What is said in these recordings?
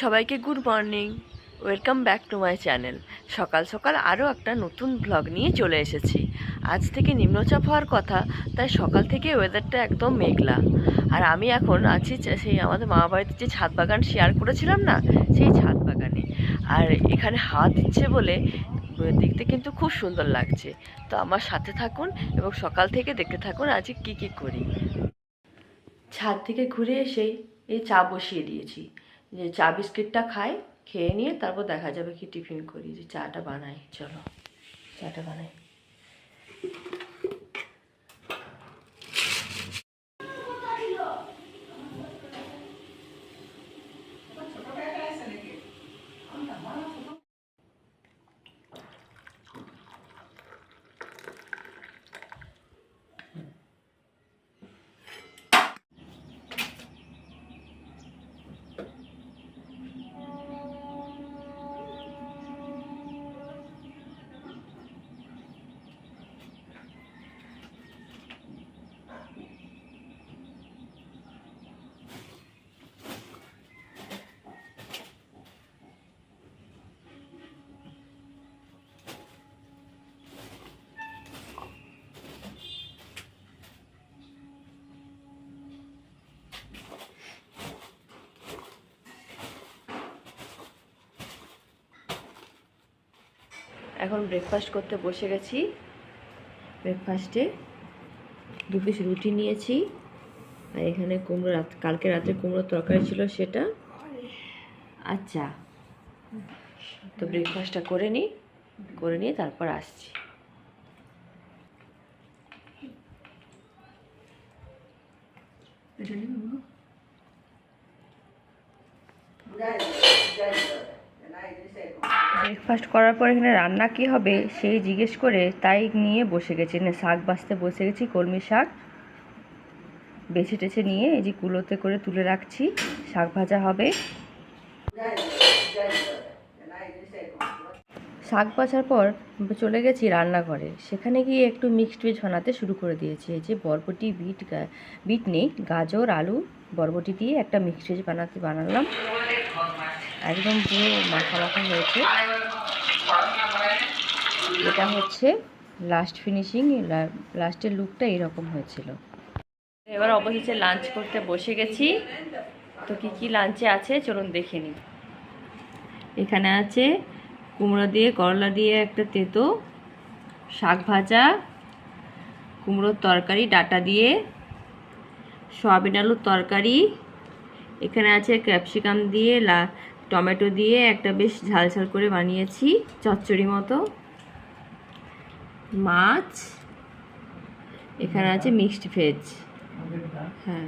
সবাইকে good morning. Welcome back to my channel. সকাল সকাল আরও একটা নতুন ব্লগ নিয়ে চলে এসেছি। আজ থেকে নিম্নচাপ হওয়ার কথা, তাই সকাল থেকে ওয়েদারটা একদম মেঘলা। আর আমি এখন আছি সেই আমাদের মামা বাড়িতে যে ছাদ বাগান শেয়ার করেছিলাম না, সেই ছাদ বাগানে। আর এখানে হাওয়া দিচ্ছে বলে দেখতে কিন্তু খুব সুন্দর লাগছে। তো আমার সাথে থাকুন এবং সকাল থেকে দেখতে থাকুন আজকে কী কী করি। ছাদ থেকে ঘুরে এসেই এই চা বসিয়ে দিয়েছি। যে চা বিস্কিটটা খাই খেয়ে নিয়ে তারপর দেখা যাবে কি টিফিন করি, যে চাটা বানাই, চলো। চাটা বানাই। এখন ব্রেকফাস্ট করতে বসে গেছি। ব্রেকফাস্টে দু পিস রুটি নিয়েছি। আর এখানে কুমড়ো রাত কালকে রাতে কুমড়োর তরকারি ছিল সেটা। আচ্ছা। তো ব্রেকফাস্টটা করে নিই করে নিয়ে তারপর আসছি। ব্রেকফাস্ট করার পর এখানে রান্না কি হবে সেই জিজ্ঞেস করে তাই নিয়ে বসে গেছি। এখানে শাক বাছতে বসে গেছি, কলমি শাক বেছে টেছে নিয়ে এই যে কুলোতে করে তুলে রাখছি, শাক ভাজা হবে। শাক বাছার পর চলে গেছি রান্নাঘরে। সেখানে গিয়ে একটু মিক্সড ভেজ বানাতে শুরু করে দিয়েছি। এই যে বরবটি, বিট বিট নেই, গাজর, আলু, বরবটি দিয়ে একটা মিক্সড ভেজ বানাতে বানালাম। একদম পুরো মাখা মাখা হয়েছে। এটা হচ্ছে লাস্ট ফিনিশিং লাস্টের লুকটা এরকম হয়েছিল। এবার অবশেষে লাঞ্চ করতে বসে গেছি। তো কি কি লাঞ্চে আছে চলুন দেখে নিই। এখানে আছে কুমড়ো দিয়ে, করলা দিয়ে একটা তেতো, শাক ভাজা, কুমড়োর তরকারি, ডাটা দিয়ে, সয়াবিন আলুর তরকারি, এখানে আছে ক্যাপসিকাম দিয়ে লা টমেটো দিয়ে একটা বেশ ঝাল ঝাল করে বানিয়েছি, চচ্চড়ি মতো। মাছ, এখানে আছে মিক্সড ভেজ। হ্যাঁ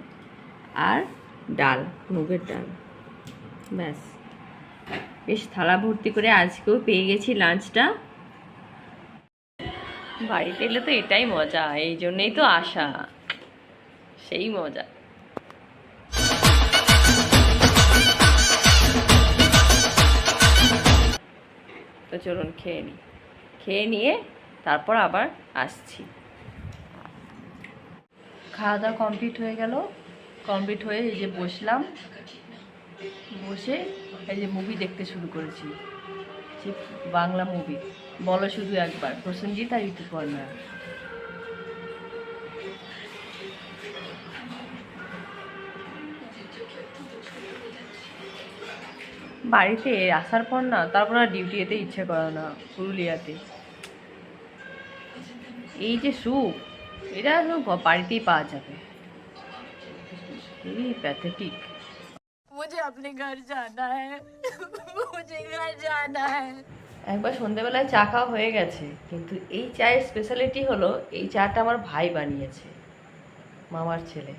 আর ডাল, মুগের ডাল। ব্যাস। বেশ থালা ভর্তি করে আজকেও পেয়ে গেছি লাঞ্চটা। বাড়িতে এলে তো এটাই মজা, এই জন্যেই তো আসা। সেই মজা। তো চলুন খেয়ে নিই খেয়ে নিয়ে তারপর আবার আসছি। খাওয়া দাওয়া কমপ্লিট হয়ে গেল। কমপ্লিট হয়ে এই যে বসলাম। বসে এই যে মুভি দেখতে শুরু করেছি। বাংলা মুভি বলো শুধু একবার। প্রসেনজিৎ আর ঋতুপর্ণা। বাড়িতে আসার পর না তারপর আর ডিউটি এতে ইচ্ছে করে না পুরুলিয়াতে। এই যে স্যুপ এটা বাড়িতেই পাওয়া যাবে। এই প্যাথেটিক আপনি একবার সন্ধেবেলায় চা খাওয়া হয়ে গেছে কিন্তু এই চায়ের স্পেশালিটি হলো এই চাটা আমার ভাই বানিয়েছে মামার ছেলে।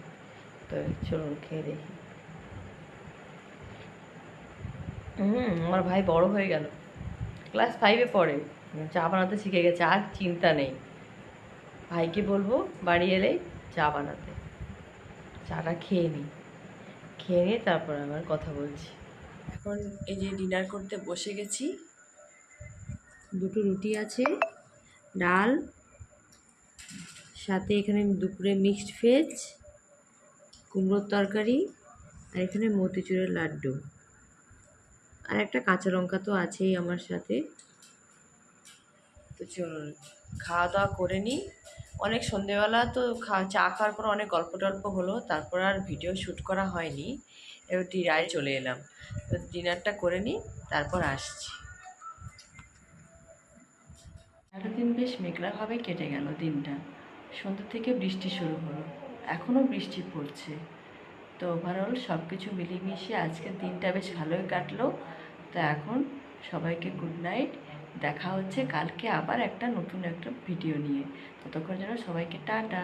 তো চলুন খেয়ে দেখি। হুম, আমার ভাই বড় হয়ে গেল। ক্লাস ফাইভে পড়ে। চা বানাতে শিখে গেছে, আর চিন্তা নেই। ভাইকে বলব, বাড়ি এলে চা বানাতে। চাটা খেয়ে নিই খেয়ে নিয়ে তারপর আবার কথা বলছি। এখন এই যে ডিনার করতে বসে গেছি। দুটো রুটি আছে, ডাল, সাথে এখানে দুপুরে মিক্সড ভেজ কুমড়োর তরকারি, আর এখানে মতিচুরের লাড্ডু। আর একটা কাঁচা লঙ্কা তো আছেই আমার সাথে। তো চলুন খাওয়া দাওয়া করে নিই। অনেক সন্ধেবেলা তো খা, চা খাওয়ার পর অনেক গল্প টল্প হলো, তারপর আর ভিডিও শ্যুট করা হয়নি। এবার ডিনারে চলে এলাম। তো ডিনারটা করে নিই, তারপর আসছি। সারাদিন বেশ মেঘলাভাবে কেটে গেল দিনটা। সন্ধ্যা থেকে বৃষ্টি শুরু হলো। এখনও বৃষ্টি পড়ছে। তো ওভারঅল সব কিছু মিলিয়ে আজকের দিনটা বেশ ভালোই কাটলো। তো এখন সবাইকে গুড নাইট দেখা হচ্ছে কালকে আবার একটা নতুন একটা ভিডিও নিয়ে। ততক্ষণ যেন সবাইকে টাটা।